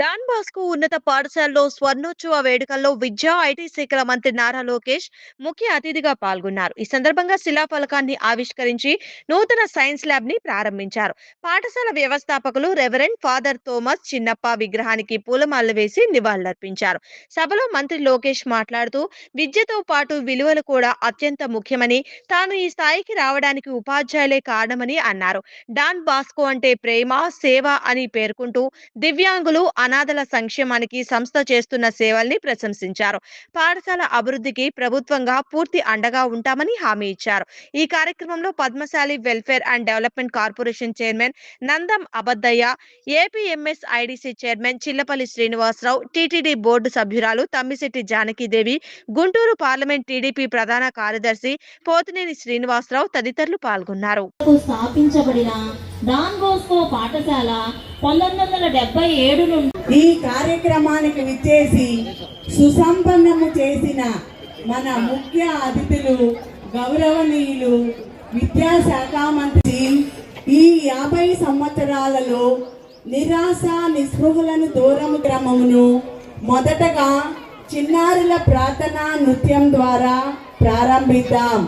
Don Bosco ఉన్నత పాఠశాలలో స్వర్ణోత్సవ వేడుకల్లో విద్యా ఐటీ శాఖల మంత్రి నారా లోకేష్ ముఖ్య అతిథిగా పాల్గొన్నారు. ఈ సందర్భంగా శిలాఫలకాన్ని ఆవిష్కరించి నూతన సైన్స్ ల్యాబ్ని ప్రారంభించారు. పాఠశాల వ్యవస్థాపకులు రెవరెండ్ ఫాదర్ థోమస్ చిన్నప్ప విగ్రహానికి పూలమాలలు వేసి నివాళులర్పించారు. సభలో మంత్రి లోకేష్ మాట్లాడుతూ విద్యతో పాటు విలువలు కూడా అత్యంత ముఖ్యమని తాను ఈ స్థాయికి రావడానికి ఉపాధ్యాయులే కారణమని అన్నారు. డాన్ బాస్కో అంటే ప్రేమ సేవ అని పేర్కొంటూ దివ్యాంగులు అనాథల సంక్షేమానికి సంస్థ చేస్తున్న సేవల్ని ప్రశంసించారు. పాఠశాల అభివృద్ధికి ప్రభుత్వంగా పూర్తి అండగా ఉంటామని హామీ ఇచ్చారు. ఈ కార్యక్రమంలో Padmashali welfare and development corporation chairman Nandam Abaddayya APMS IDC chairman Chillapalli Srinivasarao TTD board సభ్యురాలు తమ్మిశెట్టి జానకిదేవి గుంటూరు పార్లమెంట్ టీడీపీ ప్రధాన కార్యదర్శి పోతినేని శ్రీనివాసరావు తదితరులు పాల్గొన్నారు. స్థాపించబడిన డాన్ బోస్కో పాఠశాల పంతొమ్మిది వందల డెబ్బై ఏడు నుండి ఈ కార్యక్రమానికి విచ్చేసి సుసంపన్నము చేసిన మన ముఖ్య అతిథులు గౌరవనీయులు విద్యాశాఖ మంత్రి ఈ యాభై సంవత్సరాలలో నిరాశ నిస్పృహలను దూరం క్రమమును మొదటగా చిన్నారుల ప్రార్థనా నృత్యం ద్వారా ప్రారంభిద్దాం.